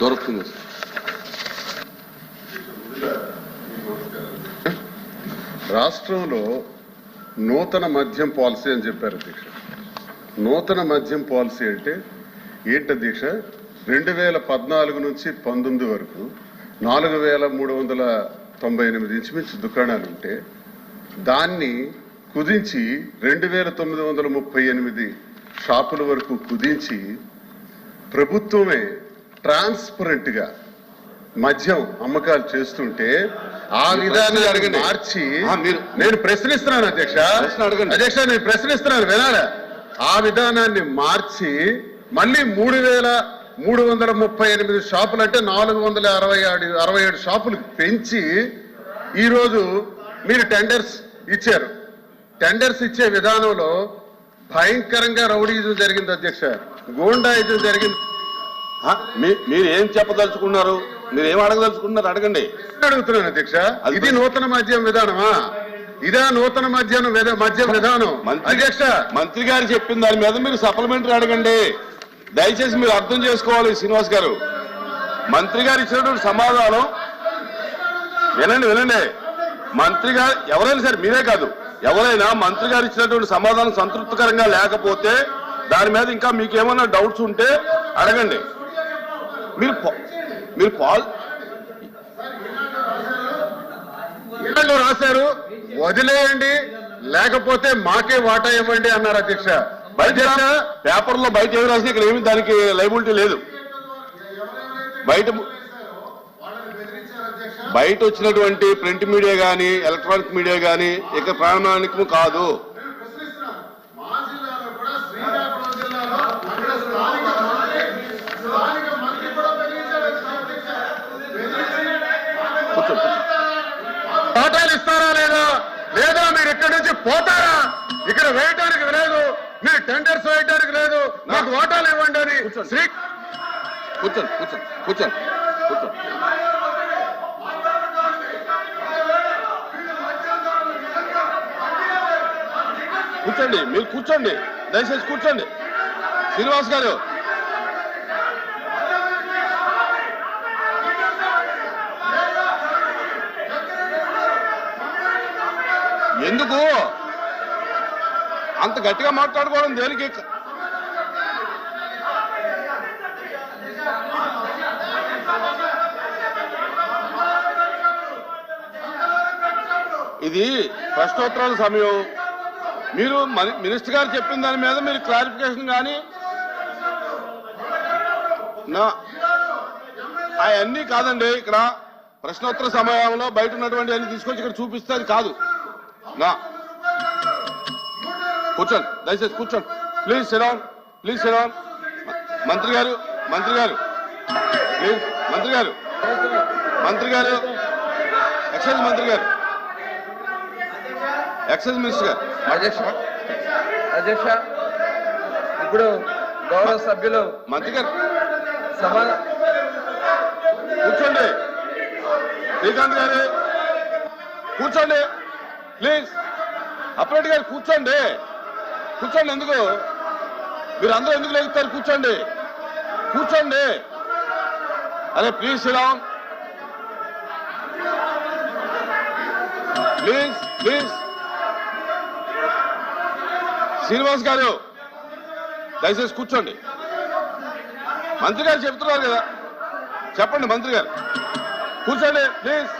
దొరుకుతుంది. రాష్ట్రంలో నూతన మద్యం పాలసీ అని చెప్పారు దీక్ష. నూతన మద్యం పాలసీ అంటే ఏంట దీక్ష? రెండు వేల పద్నాలుగు నుంచి పంతొమ్మిది వరకు నాలుగు వేల మూడు వందల తొంభై ఎనిమిది ఇంచుమించు దుకాణాలు ఉంటే దాన్ని కుదించి రెండు వేల తొమ్మిది వందల ముప్పై ఎనిమిది షాపుల వరకు కుదించి ప్రభుత్వమే ట్రాన్స్పరెంట్గా మద్యం అమ్మకాలు చేస్తుంటే ఆ విధానాన్ని అడగండి. మార్చి మీరు- నేను ప్రశ్నిస్తున్నాను అధ్యక్ష. అధ్యక్ష నేను ప్రశ్నిస్తున్నాను వినాలా? ఆ విధానాన్ని మార్చి మళ్ళీ మూడు వేల మూడు వందల ముప్పై ఎనిమిది షాపులు అంటే నాలుగు వందల అరవై ఏడు అరవై ఏడు షాపులు పెంచి ఈరోజు మీరు టెండర్స్ ఇచ్చారు. టెండర్స్ ఇచ్చే విధానంలో భయంకరంగా రౌడీజం జరిగింది అధ్యక్ష. గూండాయిజం జరిగింది. మీరు ఏం చెప్పదలుచుకున్నారు? మీరు ఏం అడగదలుచుకున్నారు? అడగండి. అడుగుతున్నాను అధ్యక్ష. ఇది నూతన మద్యం విధానమా? ఇదే నూతన మద్యం మద్యం విధానం. అధ్యక్ష. మంత్రి గారు చెప్పిన దాని మీద మీరు సప్లిమెంటరీ అడగండి. దయచేసి మీరు అర్థం చేసుకోవాలి శ్రీనివాస్ గారు. మంత్రి గారు ఇచ్చినటువంటి సమాధానం. వినండి వినండి. మంత్రి గారు ఎవరైనా సరే మీరే కాదు. ఎవరైనా మంత్రి గారు ఇచ్చినటువంటి సమాధానం సంతృప్తికరంగా లేకపోతే దాని మీద ఇంకా మీకు ఏమైనా డౌట్స్ ఉంటే అడగండి. మీరు మీరు పాల్ రాశారు వదిలేయండి లేకపోతే మాకే వాటా ఇవ్వండి అన్నారు అధ్యక్ష. బయట పేపర్లో బయట ఏమి రాసినా ఇక్కడ ఏమి దానికి లైబిలిటీ లేదు. బయట బయట వచ్చినటువంటి ప్రింట్ మీడియా గాని ఎలక్ట్రానిక్ మీడియా గాని ఇక ప్రామాణికము కాదు. వాటాలు ఇస్తారా లేదా? లేదా మీరు ఇక్కడి నుంచి పోతారా? ఇక్కడ వేయటానికి లేదు మీరు టెండర్స్ వేయటానికి లేదు నాకు వాటాలు ఇవ్వండి అని కూర్చోండి. శ్రీ కూర్చోండి కూర్చోండి కూర్చోండి కూర్చోండి. కూర్చోండి మీరు కూర్చోండి దయచేసి కూర్చోండి. శ్రీనివాస్ గారు ఎందుకు అంత గట్టిగా మాట్లాడుకోవడం దేనికి? ఇది ప్రశ్నోత్తరాల సమయం. మీరు మినిస్టర్ గారు చెప్పిన దాని మీద మీరు క్లారిఫికేషన్ కానీ నా అవన్నీ కాదండి. ఇక్కడ ప్రశ్నోత్తర సమయంలో బయట ఉన్నటువంటి అన్ని తీసుకొచ్చి ఇక్కడ చూపిస్తే అది కాదు. నా కూర్చోండి దయచేసి కూర్చోండి. ప్లీజ్ సిడౌన్ ప్లీజ్ సిడౌన్ మంత్రి గారు మంత్రి గారు. ప్లీజ్ మంత్రి గారు. మంత్రి గారు. ఎక్సైజ్ మంత్రి గారు. ఎక్సైజ్ మినిస్టర్ గారు. అధ్యక్ష అధ్యక్ష ఇప్పుడు గౌరవ సభ్యులు మంత్రి గారు. కూర్చోండి. శ్రీకాంత్ గారు. కూర్చోండి. ప్లీజ్ అప్రెడ్ గారు కూర్చోండి. కూర్చోండి ఎందుకు? మీరు అందరూ ఎందుకు లేగుతారు? కూర్చోండి. కూర్చోండి. అరే please Sriram please please. Srinivas గారు దయచేసి కూర్చోండి. మంత్రి గారు చెప్తున్నారు కదా. చెప్పండి మంత్రి గారు. కూర్చోండి ప్లీజ్.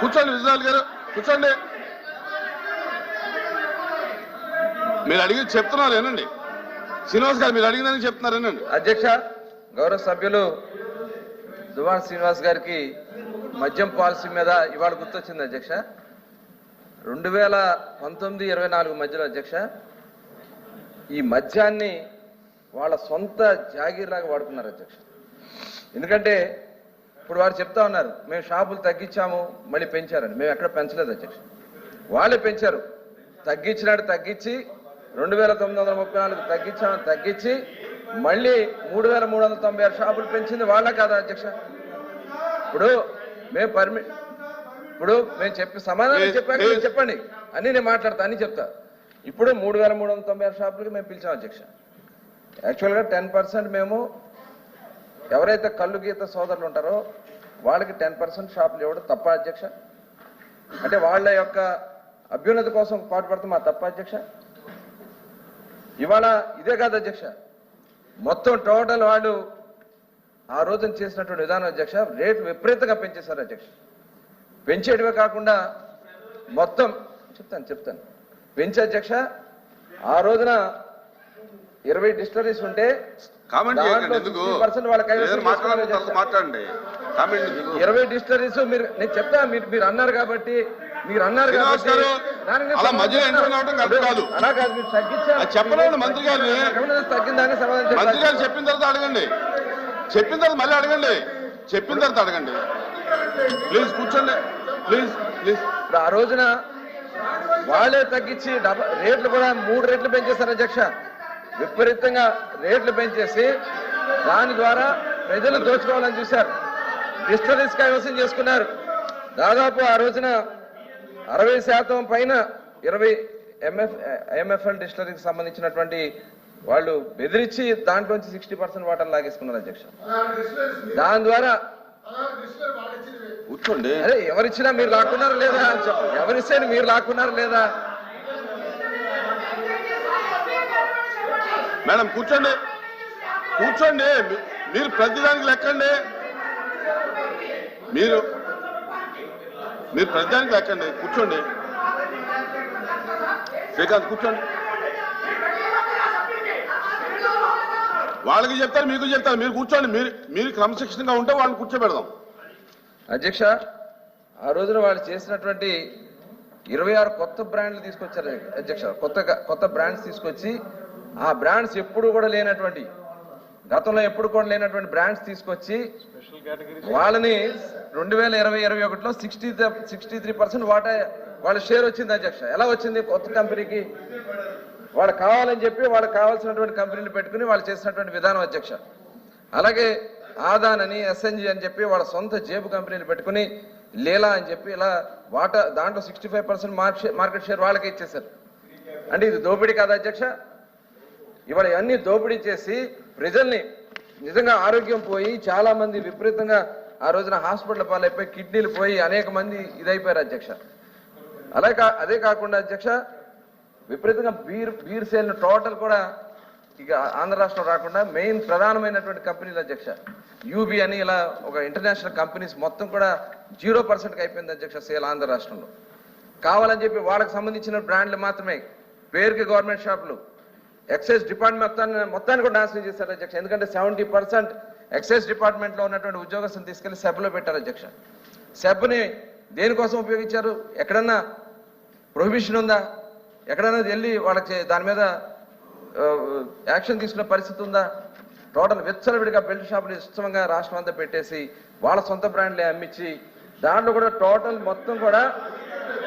కూర్చోండి విజయనాథ్ గారు కూర్చోండి. మీరు అడిగి చెప్తున్నారు ఏనండి శ్రీనివాస్ గారు మీరు అడిగిందని చెప్తున్నారు ఏనండి అధ్యక్ష గౌరవ సభ్యులు దువాన్ శ్రీనివాస్ గారికి మద్యం పాలసీ మీద ఇవాళ గుర్తొచ్చింది అధ్యక్ష. రెండు వేల పంతొమ్మిది ఇరవై నాలుగు మధ్యలో అధ్యక్ష ఈ మద్యాన్ని వాళ్ళ సొంత జాగీర్లాగా వాడుకున్నారు అధ్యక్ష. ఎందుకంటే ఇప్పుడు వారు చెప్తా ఉన్నారు మేము షాపులు తగ్గించాము మళ్ళీ పెంచారని. మేము ఎక్కడ పెంచలేదు అధ్యక్ష. వాళ్ళే పెంచారు. తగ్గించినాడు తగ్గించి రెండు వేల తొమ్మిది వందల ముప్పై నాలుగు తగ్గించామని తగ్గించి మళ్ళీ మూడు వేల మూడు వందల తొంభై ఆరు షాపులు పెంచింది వాళ్ళ కాదా అధ్యక్ష. ఇప్పుడు మేము పర్మి ఇప్పుడు మేము చెప్పి సమాధానం చెప్పాక. చెప్పండి. అన్ని నేను మాట్లాడతా అన్ని చెప్తా. ఇప్పుడు మూడు వేల మూడు వందల తొంభై ఆరు షాపులకి మేము పిలిచాం అధ్యక్ష. యాక్చువల్గా టెన్ పర్సెంట్ మేము ఎవరైతే కళ్ళు గీత సోదరులు ఉంటారో వాళ్ళకి టెన్ పర్సెంట్ షాపులు ఇవ్వడం తప్ప అధ్యక్ష. అంటే వాళ్ళ యొక్క అభ్యున్నతి కోసం పాటుపడతాం మా తప్ప అధ్యక్ష. ఇవాళ ఇదే కాదు అధ్యక్ష. మొత్తం టోటల్ వాళ్ళు ఆ రోజున చేసినటువంటి విధానం అధ్యక్ష రేటు విపరీతంగా పెంచేశారు అధ్యక్ష. పెంచేటివే కాకుండా మొత్తం చెప్తాను చెప్తాను. పెంచే అధ్యక్ష ఆ రోజున ఇరవై డిస్టరీస్ ఉంటే కామెంట్ చేయకండి దాంట్లో ఎందుకు? 60% వాళ్ళ కైవసం ఏదైనా మాట్లాడండి చేసుకున్నారు తర్వాత మాట్లాడండి. కామెంట్ ఎందుకు? ఇరవై డిస్టరీస్ మీరు నేను చెప్తా మీరు మీరు అన్నారు కాబట్టి మీరు అన్నారు కాబట్టి అలా మధ్యలో. ఎంటర్ కావడం కరెక్ట్ కాదు. చెప్పలేదు మంత్రి గారిని. మంత్రి గారు చెప్పిన తర్వాత అడగండి. చెప్పిన తర్వాత మళ్ళీ అడగండి. చెప్పిన తర్వాత అడగండి. ప్లీజ్ కూర్చోండి. Please please. ఆ రోజున వాళ్ళే తగ్గించి రేట్లు కూడా మూడు రేట్లు పెంచేశారు అధ్యక్ష. విపరీతంగా రేట్లు పెంచేసి దాని ద్వారా ప్రజలు దోచుకోవాలని చూశారు. డిస్టరీస్ కైవసం చేసుకున్నారు. దాదాపు ఆ రోజున అరవై శాతం పైన ఇరవై ఎంఎఫ్ ఎంఎఫ్ఎల్ డిస్టరీకి సంబంధించినటువంటి వాళ్ళు బెదిరించి దాంట్లోంచి సిక్స్టీ పర్సెంట్ వాటర్ లాగేసుకున్నారు అధ్యక్ష. దాని ద్వారా కూర్చోండి. అరే ఎవరిచ్చినా మీరు లాక్కున్నారు లేదా? ఎవరిస్తే మీరు లాక్కున్నారు లేదా? మేడం కూర్చోండి. కూర్చోండి. మీరు ప్రతిదానికి లెక్కండి. మీరు మీరు ప్రతిదానికి తాకండి కూర్చోండి. శ్రీకాంత్ కూర్చోండి. వాళ్ళకి చెప్తారు మీకు చెప్తారు మీరు కూర్చోండి. మీరు మీరు క్రమశిక్షణగా ఉంటే వాళ్ళని కూర్చోబెడదాం. అధ్యక్ష ఆ రోజున వాళ్ళు చేసినటువంటి ఇరవై ఆరు కొత్త బ్రాండ్లు తీసుకొచ్చారు. అధ్యక్ష కొత్తగా కొత్త బ్రాండ్స్ తీసుకొచ్చి ఆ బ్రాండ్స్ ఎప్పుడు కూడా లేనటువంటి గతంలో ఎప్పుడు కూడా లేనటువంటి బ్రాండ్స్ తీసుకొచ్చి వాళ్ళని రెండు వేల ఇరవై ఇరవై ఒకటిలో సిక్స్టీ సిక్స్టీ త్రీ పర్సెంట్ వాటా వాళ్ళ షేర్ వచ్చింది అధ్యక్ష. ఎలా వచ్చింది? కొత్త కంపెనీకి? వాళ్ళు కావాలని చెప్పి వాళ్ళకి కావాల్సినటువంటి కంపెనీలు పెట్టుకుని వాళ్ళు చేసినటువంటి విధానం అధ్యక్ష. అలాగే ఆదాన్ అని ఎస్ఎన్జి అని చెప్పి వాళ్ళ సొంత జేబు కంపెనీలు పెట్టుకుని లీలా అని చెప్పి ఇలా వాటా దాంట్లో sixty five percent market share వాళ్ళకి ఇచ్చేశారు. అంటే ఇది దోపిడీ కాదా అధ్యక్ష? ఇవాళ ఇవన్నీ దోపిడీ చేసి ప్రజల్ని నిజంగా ఆరోగ్యం పోయి చాలా మంది విపరీతంగా ఆ రోజున హాస్పిటల్ పాలైపోయి కిడ్నీలు పోయి అనేక మంది ఇదైపోయారు అధ్యక్ష. అదే కా అదే కాకుండా అధ్యక్ష విపరీతంగా బీర్ బీర్ సేల్ టోటల్ కూడా ఇక ఆంధ్ర రాష్ట్రం రాకుండా మెయిన్ ప్రధానమైనటువంటి కంపెనీలు అధ్యక్ష. యూబీ అని ఇలా ఒక ఇంటర్నేషనల్ కంపెనీస్ మొత్తం కూడా జీరో పర్సెంట్కి అయిపోయింది అధ్యక్ష సేల్ ఆంధ్ర రాష్ట్రంలో. కావాలని చెప్పి వాళ్ళకి సంబంధించిన బ్రాండ్లు మాత్రమే. పేరుకి గవర్నమెంట్ షాపులు ఎక్సైజ్ డిపార్ట్మెంట్ మొత్తాన్ని మొత్తాన్ని కూడా నాశనం చేశారు అధ్యక్ష. ఎందుకంటే సెవెంటీ పర్సెంట్ ఎక్సైజ్ డిపార్ట్మెంట్లో ఉన్నటువంటి ఉద్యోగస్తులు తీసుకెళ్ళి సెబ్లో పెట్టారు అధ్యక్ష. సెబ్ని దేనికోసం ఉపయోగించారు? ఎక్కడన్నా ప్రొహిబిషన్ ఉందా? ఎక్కడైనా వెళ్ళి వాళ్ళకి దాని మీద యాక్షన్ తీసుకునే పరిస్థితి ఉందా? టోటల్ విచ్చలవిడిగా బెల్ట్ షాపులు ఇష్టంగా రాష్ట్రం అంతా పెట్టేసి వాళ్ళ సొంత బ్రాండ్లే అమ్మించి దాంట్లో కూడా టోటల్ మొత్తం కూడా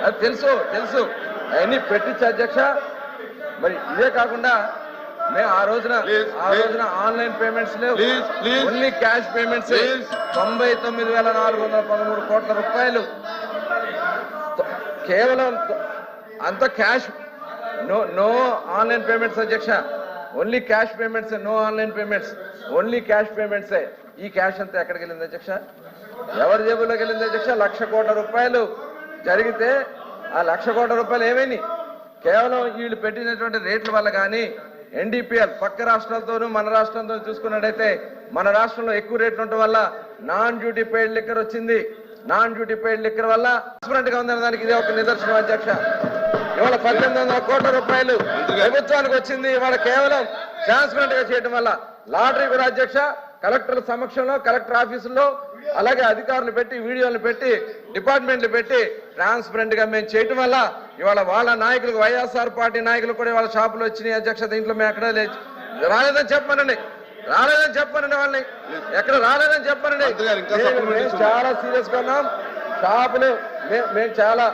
అది తెలుసు తెలుసు. అవన్నీ పెట్టించి అధ్యక్ష. మరి ఇదే కాకుండా మేము ఆ రోజున ఆ. రోజున ఆన్లైన్ పేమెంట్స్ లేవు. Only cash payments. తొంభై తొమ్మిది వేల నాలుగు వందల పదమూడు కోట్ల రూపాయలు. కేవలం అంత cash no no online payments అధ్యక్ష. Only cash payments no online payments. Only cash payments. ఈ క్యాష్ అంతా ఎక్కడికి వెళ్ళింది అధ్యక్ష? ఎవరి జేబులోకి వెళ్ళింది అధ్యక్ష? లక్ష కోట్ల రూపాయలు. జరిగితే ఆ లక్ష కోట్ల రూపాయలు ఏమైంది కేవలం వీళ్ళు పెట్టినటువంటి రేట్ల వల్ల కానీ ఎన్డీపీఎల్ పక్క రాష్ట్రాలతోనూ మన రాష్ట్రంతో చూసుకున్నట్టయితే మన రాష్ట్రంలో ఎక్కువ రేట్లు ఉండటం వల్ల నాన్ డ్యూటీ పెయిడ్ లిక్కర్ వచ్చింది. నాన్ డ్యూటీ పెయిడ్ లిక్కర్ వల్ల ట్రాన్స్పరెంట్గా ఉందన్న దానికి ఇదే ఒక నిదర్శనం అధ్యక్ష. ఇవాళ పద్దెనిమిది వందల కోట్ల రూపాయలు ప్రభుత్వానికి వచ్చింది. ఇవాళ కేవలం ట్రాన్స్పరెంట్గా చేయడం వల్ల లాటరీ కూడా అధ్యక్ష కలెక్టర్ల సమక్షంలో కలెక్టర్ ఆఫీసుల్లో అలాగే అధికారులు పెట్టి వీడియోలు పెట్టి డిపార్ట్మెంట్లు పెట్టి ట్రాన్స్పరెంట్గా మేము చేయటం వల్ల ఇవాళ వాళ్ళ నాయకులకు వైఎస్ఆర్ పార్టీ నాయకులు కూడా వాళ్ళ షాపులు వచ్చినాయి అధ్యక్ష దీంట్లో మేము ఎక్కడ లేదు రాలేదని చెప్పమనండి. రాలేదని చెప్పమనండి వాళ్ళని. ఎక్కడ రాలేదని ఇస్తున్నారు. చాలా సీరియస్గా ఉన్నాం. షాపులు మేము చాలా